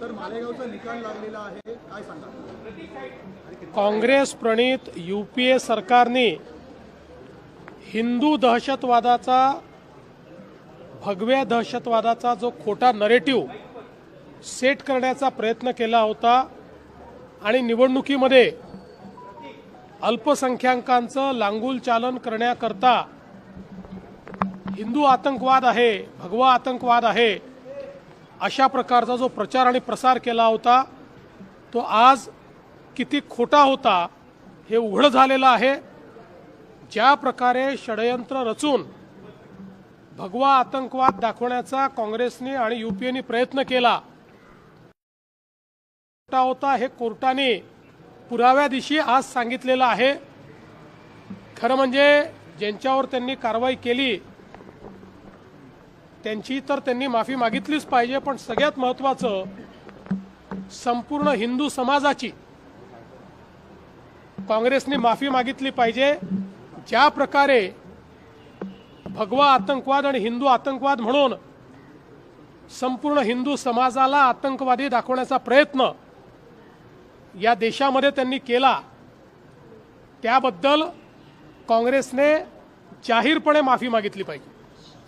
तर मालेगावचा निकाल लागलेला आहे. काय सांगा? काँग्रेस प्रणित यू पी ए सरकारने हिंदू दहशतवादाचा भगव्या दहशतवादाचा जो खोटा नरेटिव्ह सेट करण्याचा प्रयत्न केला होता आणि निवडणुकीमध्ये अल्पसंख्याकांचं लांगूल चालन करण्याकरता हिंदू आतंकवाद आहे भगवा आतंकवाद आहे अशा प्रकारचा जो प्रचार आणि प्रसार केला होता तो आज किती खोटा होता हे उघड झालेलं आहे. ज्या प्रकारे षडयंत्र रचून भगवा आतंकवाद दाखवण्याचा काँग्रेसने आणि युपीएने प्रयत्न केला खोटा होता हे कोर्टाने पुराव्या दिवशी आज सांगितलेलं आहे. खरं म्हणजे ज्यांच्यावर त्यांनी कारवाई केली त्यांची तर त्यांनी माफी मागितलीच पाहिजे पण सगळ्यात महत्त्वाचं संपूर्ण हिंदू समाजाची काँग्रेसने माफी मागितली पाहिजे. ज्या प्रकारे भगवा आतंकवाद आणि हिंदू आतंकवाद म्हणून संपूर्ण हिंदू समाजाला आतंकवादी दाखवण्याचा प्रयत्न या देशामध्ये त्यांनी केला त्याबद्दल काँग्रेसने जाहीरपणे माफी मागितली पाहिजे.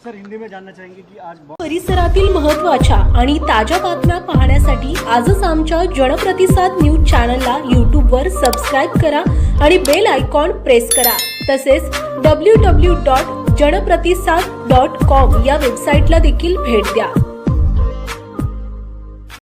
सर हिंदी में जानना चाहेंगे की आज परिसरातील महत्त्वाच्या आणि ताज्या बातम्या पाहण्यासाठी आजच आमच्या जनप्रतिसाद न्यूज चॅनलला यूट्यूबवर सबस्क्राईब करा आणि बेल आयकॉन प्रेस करा. तसेच W W dot Janpratisad dot com या वेबसाईटला देखील भेट द्या.